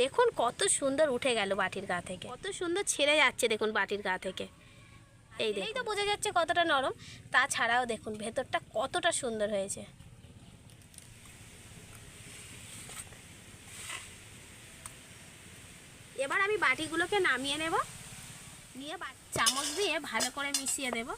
দেখুন কত সুন্দর উঠে গেল বাটির গা থেকে। কত সুন্দর ছেড়ে যাচ্ছে দেখুন বাটির গা থেকে। এই এই তো বোঝা যাচ্ছে কতটা নরম। তাছাড়াও দেখুন ভেতরটা কতটা সুন্দর হয়েছে। এবার আমি বাটিগুলোকে নামিয়ে নেব। নিয়ে চামচ দিয়ে ভালো করে মিশিয়ে দেব।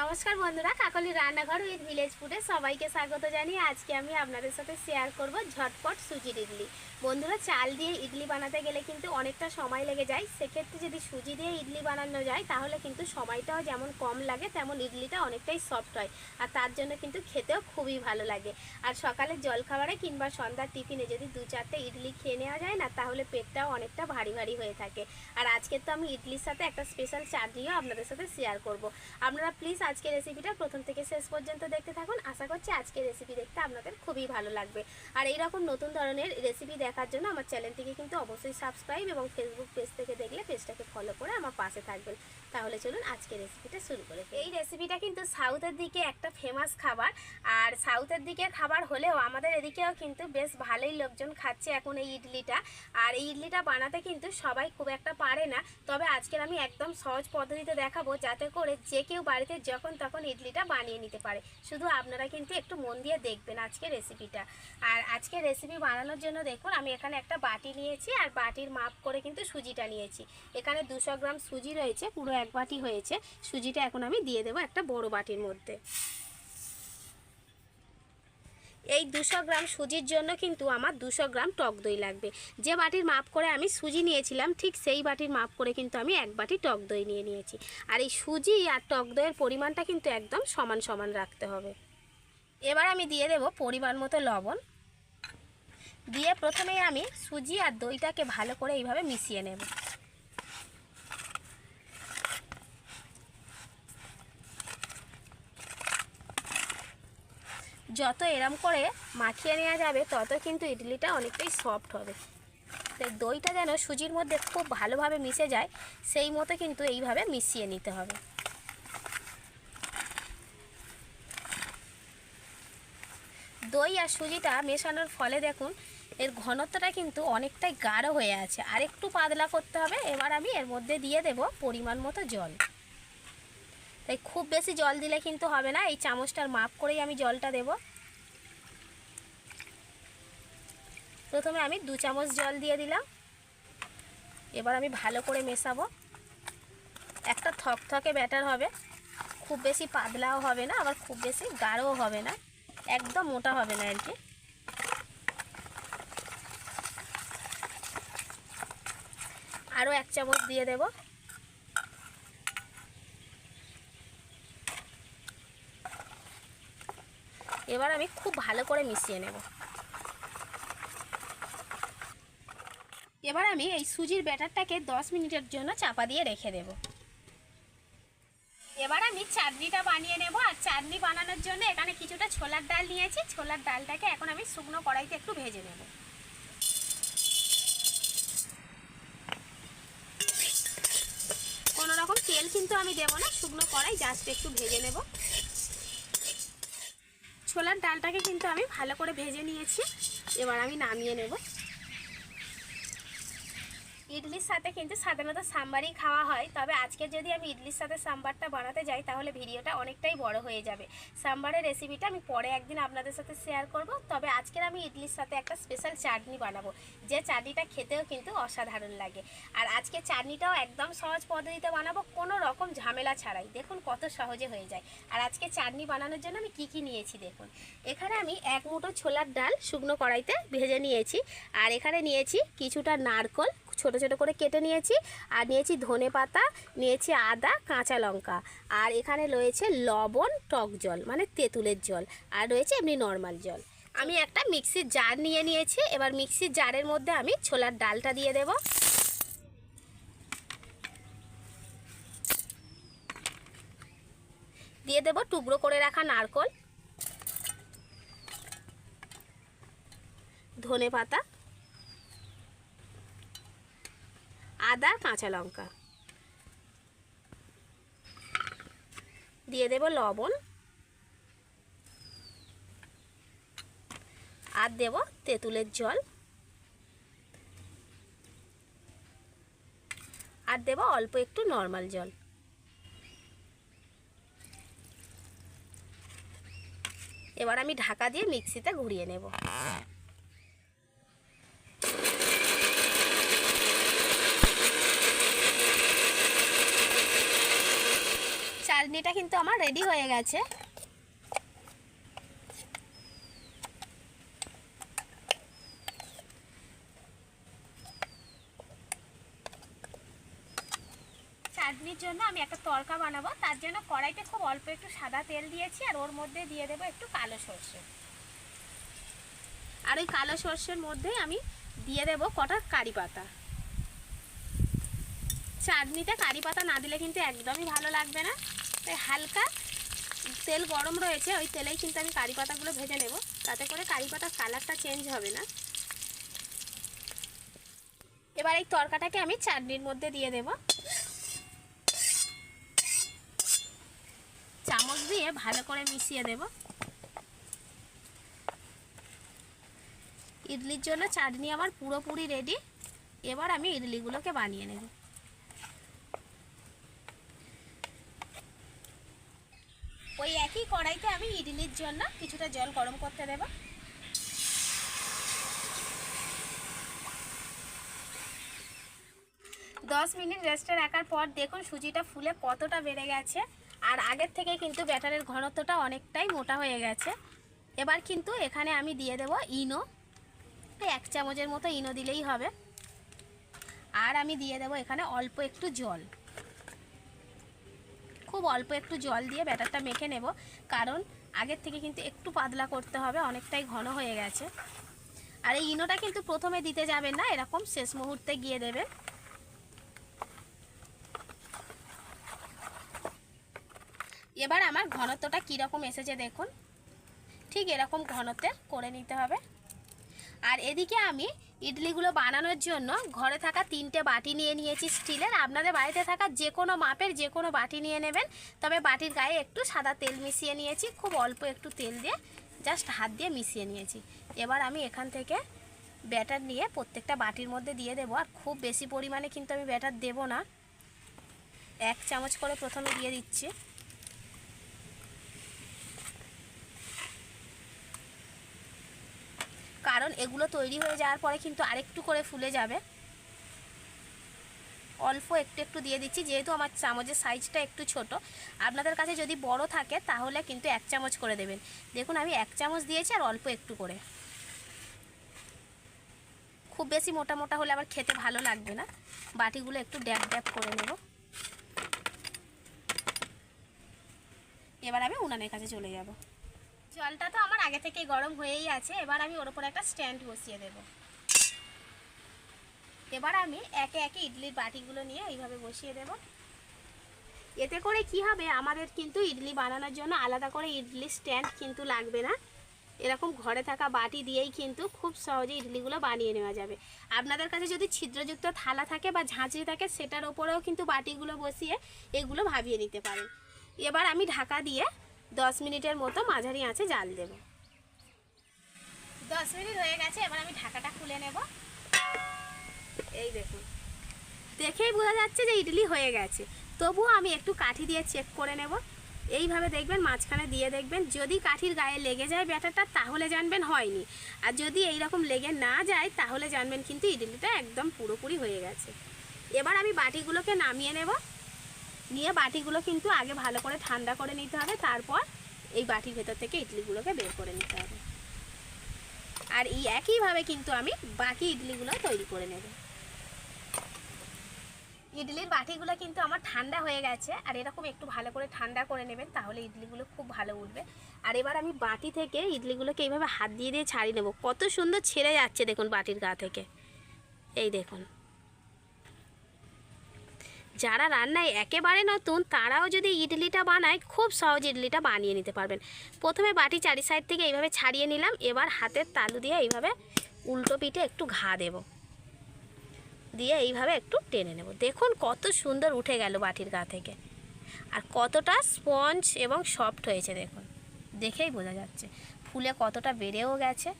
নমস্কার বন্ধুরা, কাকলি রান্নাঘর উইথ ভিলেজ ফুডে সবাইকে স্বাগত জানিয়ে আজকে আমি আপনাদের সাথে শেয়ার করব ঝটপট সুজির ইডলি বন্ধুরা, চাল দিয়ে ইডলি বানাতে গেলে কিন্তু অনেকটা সময় লেগে যায়। সেক্ষেত্রে যদি সুজি দিয়ে ইডলি বানানো যায়, তাহলে কিন্তু সময়টাও যেমন কম লাগে, তেমন ইডলিটা অনেকটাই সফট হয়। আর তার জন্য কিন্তু খেতেও খুবই ভালো লাগে। আর সকালের জলখাবারে কিংবা সন্ধ্যার টিফিনে যদি দু চারটে ইডলি খেয়ে নেওয়া যায় না, তাহলে পেটটাও অনেকটা ভারী ভারী হয়ে থাকে। আর আজকে তো আমি ইডলির সাথে একটা স্পেশাল চাটনিও আপনাদের সাথে শেয়ার করব। আপনারা প্লিজ আজকে রেসিপিটা প্রথম থেকে শেষ পর্যন্ত দেখতে থাকুন। আশা করছি আজকে রেসিপি দেখতে আপনাদের খুবই ভালো লাগবে। আর এই রকম নতুন ধরনের রেসিপি দেখার জন্য আমার চ্যানেলটিকে কিন্তু অবশ্যই সাবস্ক্রাইব এবং ফেসবুক পেজ থেকে দেখলে পেজটাকে ফলো করে আমার পাশে থাকবেন। তাহলে চলুন আজকে রেসিপিটা শুরু করে। এই রেসিপিটা কিন্তু সাউথের দিকে একটা ফেমাস খাবার। আর সাউথের দিকে খাবার হলেও আমাদের এদিকেও কিন্তু বেশ ভালোই লোকজন খাচ্ছে এখন এই ইডলিটা। আর এই ইডলিটা বানাতে কিন্তু সবাই খুব একটা পারে না। তবে আজকের আমি একদম সহজ পদ্ধতিতে দেখাবো, যাতে করে যে কেউ বাড়িতে যখন তখন ইডলিটা বানিয়ে নিতে পারে। শুধু আপনারা কিন্তু একটু মন দিয়ে দেখবেন আজকে রেসিপিটা আর আজকে রেসিপি বানানোর জন্য দেখুন, আমি এখানে একটা বাটি নিয়েছি আর বাটির মাপ করে কিন্তু সুজিটা নিয়েছি। এখানে দুশো গ্রাম সুজি রয়েছে, পুরো এক বাটি হয়েছে। সুজিটা এখন আমি দিয়ে দেবো একটা বড় বাটির মধ্যে। এই দুশো গ্রাম সুজির জন্য কিন্তু আমার দুশো গ্রাম টক দই লাগবে। যে বাটির মাপ করে আমি সুজি নিয়েছিলাম, ঠিক সেই বাটির মাপ করে কিন্তু আমি এক বাটি টক দই নিয়ে নিয়েছি। আর এই সুজি আর টক দইয়ের পরিমাণটা কিন্তু একদম সমান সমান রাখতে হবে। এবার আমি দিয়ে দেব পরিমাণ মতো লবণ। দিয়ে প্রথমেই আমি সুজি আর দইটাকে ভালো করে এইভাবে মিশিয়ে নেব। যত এরম করে মাখিয়ে নেওয়া যাবে, তত কিন্তু ইডলিটা অনেকটাই সফট হবে। তাই দইটা যেন সুজির মধ্যে খুব ভালোভাবে মিশে যায়, সেই মতো কিন্তু এইভাবে মিশিয়ে নিতে হবে। দই আর সুজিটা মেশানোর ফলে দেখুন, এর ঘনত্বটা কিন্তু অনেকটাই গাঢ় হয়ে আছে। আর একটু পাতলা করতে হবে, এবার আমি এর মধ্যে দিয়ে দেব পরিমাণ মতো জল। তাই খুব বেশি জল দিলে কিন্তু হবে না। এই চামচটার মাপ করেই আমি জলটা দেব। প্রথমে আমি দু চামচ জল দিয়ে দিলাম। এবার আমি ভালো করে মেশাবো। একটা থকথকে ব্যাটার হবে। খুব বেশি পাতলাও হবে না, আবার খুব বেশি গাঢ়ও হবে না। একদম মোটা হবে না আর কি। আরও এক চামচ দিয়ে দেবো। এবার আমি খুব ভালো করে মিশিয়ে নেব। এবার আমি এই সুজির ব্যাটারটাকে 10 মিনিটের জন্য চাপা দিয়ে রেখে দেব। এবার আমি চাটনিটা বানিয়ে নেব আর চাটনি বানানোর জন্য এখানে কিছুটা ছোলার ডাল নিয়েছি। ছোলার ডালটাকে এখন আমি শুকনো কড়াইতে একটু ভেজে নেব। কোনো রকম তেল কিন্তু আমি দেবো না, শুকনো কড়াই জাস্ট একটু ভেজে নেব। ছোলার ডালটাকে কিন্তু আমি ভালো করে ভেজে নিয়েছি। এবার আমি নামিয়ে নেব। ইডলির সাথে কিন্তু সাধারণত সাম্বারই খাওয়া হয়। তবে আজকে যদি আমি ইডলির সাথে সাম্বারটা বানাতে যাই, তাহলে ভিডিওটা অনেকটাই বড় হয়ে যাবে। সাম্বারের রেসিপিটা আমি পরে একদিন আপনাদের সাথে শেয়ার করব। তবে আজকের আমি ইডলির সাথে একটা স্পেশাল চাটনি বানাবো। যে চাটনিটা খেতেও কিন্তু অসাধারণ লাগে। আর আজকে চাটনিটাও একদম সহজ পদ্ধতিতে বানাবো, কোনো রকম ঝামেলা ছাড়াই। দেখুন কত সহজে হয়ে যায়। আর আজকে চাটনি বানানোর জন্য আমি কি কি নিয়েছি দেখুন। এখানে আমি এক মুঠো ছোলার ডাল শুকনো কড়াইতে ভেজে নিয়েছি। আর এখানে নিয়েছি কিছুটা নারকল ছোট ছোট করে কেটে নিয়েছি। আর নিয়েছি ধনে পাতা, নিয়েছি আদা, কাঁচা লঙ্কা। আর এখানে রয়েছে লবণ, টক জল মানে তেঁতুলের জল। আর রয়েছে এমনি নর্মাল জল। আমি একটা মিক্সির জার নিয়ে নিয়েছি। এবার মিক্সির জারের মধ্যে আমি ছোলার ডালটা দিয়ে দেব। দিয়ে দেব টুকরো করে রাখা নারকল। ধনে পাতা। আদা, কাঁচা লঙ্কা। দিয়ে দেব লবণ। আর দেব তেঁতুলের জল। আর দেব অল্প একটু নর্মাল জল। এবার আমি ঢাকা দিয়ে মিক্সিতে ঘুরিয়ে নেব। চাটনিটা কিন্তু আমার রেডি হয়ে গেছে। চাটনির জন্য আমি একটা তড়কা বানাবো, তার জন্য কড়াইতে খুব অল্প একটু সাদা তেল দিয়েছি, আর ওর মধ্যে দিয়ে দেবো একটু কালো সর্ষে। আর ওই কালো সর্ষের মধ্যে আমি দিয়ে দেব কটা কারি পাতা। চাটনিতে কারি পাতা না দিলে কিন্তু একদমই ভালো লাগবে না। তাই হালকা তেল গরম রয়েছে, ওই তেলেই কিন্তু আমি কারি পাতাগুলো ভেজে নেব। তাতে করে কারি পাতার কালারটা চেঞ্জ হবে না। এবার এই তরকাটাকে আমি চাটনির মধ্যে দিয়ে দেব। চামচ দিয়ে ভালো করে মিশিয়ে দেব। ইডলির জন্য চাটনি আমার পুরোপুরি রেডি এবার আমি ইডলিগুলোকে বানিয়ে নেব। ওই একই কড়াইতে আমি ইডলির জন্য কিছুটা জল গরম করতে দেব। দশ মিনিট রেস্টে রাখার পর দেখুন সুজিটা ফুলে কতটা বেড়ে গেছে। আর আগের থেকে কিন্তু ব্যাটারের ঘনত্বটা অনেকটাই মোটা হয়ে গেছে। এবার কিন্তু এখানে আমি দিয়ে দেব ইনো। এক চামচের মতো ইনো দিলেই হবে। আর আমি দিয়ে দেব এখানে অল্প একটু জল। খুব অল্প একটু জল দিয়ে ব্যাটারটা মেখে নেব। কারণ আগের থেকে কিন্তু একটু পাতলা করতে হবে, অনেকটাই ঘন হয়ে গেছে। আর এই ইনোটা কিন্তু প্রথমে দিতে যাবেন না, এরকম শেষ মুহূর্তে গিয়ে দেবে এবার আমার ঘনত্বটা কীরকম এসেছে দেখুন। ঠিক এরকম ঘনত্বের করে নিতে হবে। আর এদিকে আমি ইডলিগুলো বানানোর জন্য ঘরে থাকা তিনটে বাটি নিয়ে নিয়েছি স্টিলের। আপনাদের বাড়িতে থাকা যে কোনো মাপের যে কোনো বাটি নিয়ে নেবেন। তবে বাটির গায়ে একটু সাদা তেল মিশিয়ে নিয়েছি, খুব অল্প একটু তেল দিয়ে জাস্ট হাত দিয়ে মিশিয়ে নিয়েছি। এবার আমি এখান থেকে ব্যাটার নিয়ে প্রত্যেকটা বাটির মধ্যে দিয়ে দেবো। আর খুব বেশি পরিমাণে কিন্তু আমি ব্যাটার দেবো না। এক চামচ করে প্রথমে দিয়ে দিচ্ছি। কারণ এগুলো তৈরি হয়ে যাওয়ার পরে কিন্তু আরেকটু করে ফুলে যাবে। অল্প একটু একটু দিয়ে দিচ্ছি, যেহেতু আমার চামচের সাইজটা একটু ছোট। আপনাদের কাছে যদি বড় থাকে, তাহলে কিন্তু এক চামচ করে দেবেন। দেখুন, আমি এক চামচ দিয়েছি আর অল্প একটু করে। খুব বেশি মোটা মোটা হলে আবার খেতে ভালো লাগবে না। বাটিগুলো একটু ড্যাপ ড্যাপ করে নেব। এবার আমি উনানের কাছে চলে যাব। জলটা তো আমার আগে থেকে গরম হয়েই আছে, এবার আমি ওর উপর একটা স্ট্যান্ড বসিয়ে দেব। এবার আমি একে একে ইডলির বাটিগুলো নিয়ে এইভাবে বসিয়ে দেব। এতে করে কি হবে, আমাদের কিন্তু ইডলি বানানোর জন্য আলাদা করে ইডলি স্ট্যান্ড কিন্তু লাগবে না। এরকম ঘরে থাকা বাটি দিয়েই কিন্তু খুব সহজে ইডলিগুলো বানিয়ে নেওয়া যাবে। আপনাদের কাছে যদি ছিদ্রযুক্ত থালা থাকে বা ঝাঁঝরি থাকে, সেটার ওপরেও কিন্তু বাটিগুলো বসিয়ে এগুলো ভাবিয়ে নিতে পারেন। এবার আমি ঢাকা দিয়ে দশ মিনিটের মতো মাঝারি আঁচে জাল দেব। দশ মিনিট হয়ে গেছে এবার আমি ঢাকাটা খুলে নেব। এই দেখুন। দেখেই বোঝা যাচ্ছে যে ইডলি হয়ে গেছে। তবুও আমি একটু কাঠি দিয়ে চেক করে নেব। এইভাবে দেখবেন মাঝখানে দিয়ে দেখবেন যদি কাঠির গায়ে লেগে যায় ব্যাটারটা তাহলে জানবেন হয়নি। আর যদি এই রকম লেগে না যায় তাহলে জানবেন কিন্তু ইডলিটা একদম পুরোপুরি হয়ে গেছে। এবার আমি বাটিগুলোকে নামিয়ে নেব। নিয়ে বাটিগুলো কিন্তু আগে ভালো করে ঠান্ডা করে নিতে হবে, তারপর এই বাটির ভেতর থেকে ইডলিগুলোকে বের করে নিতে হবে। আর এই একইভাবে কিন্তু আমি বাকি ইডলিগুলো তৈরি করে নেব। ইডলির বাটিগুলো কিন্তু আমার ঠান্ডা হয়ে গেছে, আর এরকম একটু ভালো করে ঠান্ডা করে নেবেন, তাহলে ইডলিগুলো খুব ভালো উঠবে। আর এবার আমি বাটি থেকে ইডলিগুলোকে এইভাবে হাত দিয়ে দিয়ে ছাড়িয়ে নেব। কত সুন্দর ছেড়ে যাচ্ছে দেখুন বাটির গা থেকে। এই দেখুন। যারা রান্নায় একেবারে নতুন, তারাও যদি ইডলিটা বানায়, খুব সহজ ইডলিটা বানিয়ে নিতে পারবেন। প্রথমে বাটি চারি সাইড থেকে এইভাবে ছাড়িয়ে নিলাম, এবার হাতের তালু দিয়ে এইভাবে উল্টো পিঠে একটু ঘা দেব। দিয়ে এইভাবে একটু টেনে নেব। দেখুন কত সুন্দর উঠে গেল বাটির গা থেকে। আর কতটা স্পঞ্জ এবং সফট হয়েছে দেখুন। দেখেই বোঝা যাচ্ছে, ফুলে কতটা বেড়েও গেছে।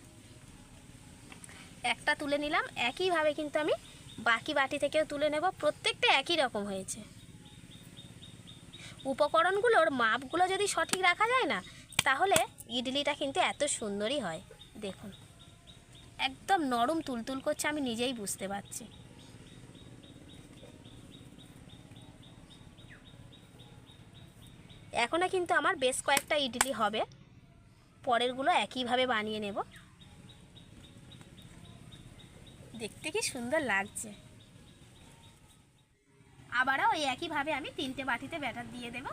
একটা তুলে নিলাম, একইভাবে কিন্তু আমি বাকি বাটি থেকেও তুলে নেব, প্রত্যেকটা একই রকম হয়েছে। উপকরণগুলোর মাপগুলো যদি সঠিক রাখা যায় না, তাহলে ইডলিটা কিন্তু এত সুন্দরই হয়। দেখুন, একদম নরম তুলতুল করছে, আমি নিজেই বুঝতে পারছি। এখনও কিন্তু আমার বেশ কয়েকটা ইডলি হবে, পরেরগুলো একইভাবে বানিয়ে নেব। দেখতে কি সুন্দর লাগছে। আবারও ওই একইভাবে আমি তিনটে বাটিতে ব্যাটার দিয়ে দেব।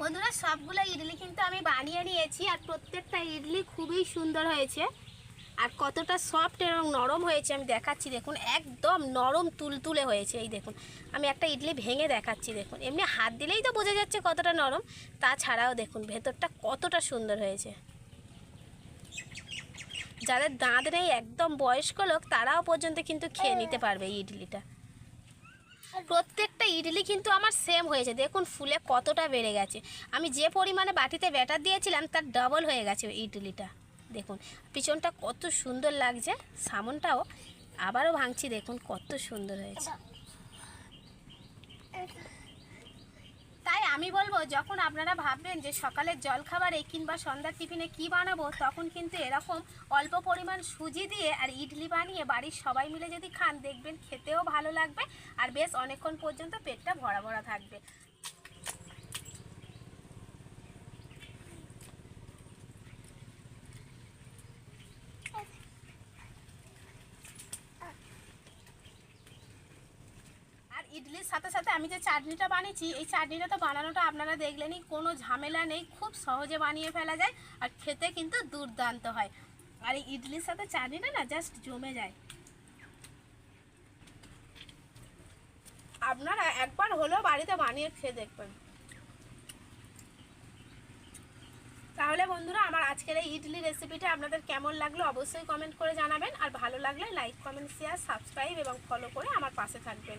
বন্ধুরা সবগুলো ইডলি কিন্তু আমি বানিয়ে নিয়েছি আর প্রত্যেকটা ইডলি খুবই সুন্দর হয়েছে। আর কতটা সফট এবং নরম হয়েছে আমি দেখাচ্ছি দেখুন একদম নরম তুলতুলে হয়েছে এই দেখুন। আমি একটা ইডলি ভেঙে দেখাচ্ছি দেখুন। এমনি হাত দিলেই তো বোঝা যাচ্ছে কতটা নরম তাছাড়াও দেখুন ভেতরটা কতটা সুন্দর হয়েছে। যাদের দাঁত নেই একদম বয়স্ক লোক তারাও পর্যন্ত কিন্তু খেয়ে নিতে পারবে এই ইডলিটা। প্রত্যেকটা ইডলি কিন্তু আমার সেম হয়েছে। দেখুন, ফুলে কতটা বেড়ে গেছে। আমি যে পরিমাণে বাটিতে ব্যাটার দিয়েছিলাম, তার ডবল হয়ে গেছে ইডলিটা। দেখুন, পিছনটা কত সুন্দর লাগছে, সামনটাও আবারও ভাঙছি, দেখুন কত সুন্দর হয়েছে তাই আমি বলব, যখন আপনারা ভাববেন যে সকালের জলখাবারে কিংবা সন্ধ্যার টিফিনে কি বানাবো, তখন কিন্তু এরকম অল্প পরিমাণ সুজি দিয়ে আর ইডলি বানিয়ে বাড়ির সবাই মিলে যদি খান, দেখবেন খেতেও ভালো লাগবে আর বেশ অনেকক্ষণ পর্যন্ত পেটটা ভরা ভরা থাকবে আর ইডলির সাথে সাথে আমি যে চাটনিটা বানিয়েছি, এই চাটনিটা তো বানানোটা আপনারা দেখলেনই, কোনো ঝামেলা নেই, খুব সহজে বানিয়ে ফেলা যায় আর খেতে কিন্তু দুর্দান্ত হয়। আর এই ইডলির সাথে চাটনিটা না জাস্ট জমে যায়। আপনারা একবার হলেও বাড়িতে বানিয়ে খেয়ে দেখবেন। তাহলে বন্ধুরা, আমার আজকের এই ইডলি রেসিপিটা আপনাদের কেমন লাগল অবশ্যই কমেন্ট করে জানাবেন, আর ভালো লাগলে লাইক কমেন্ট শেয়ার সাবস্ক্রাইব এবং ফলো করে আমার পাশে থাকবেন।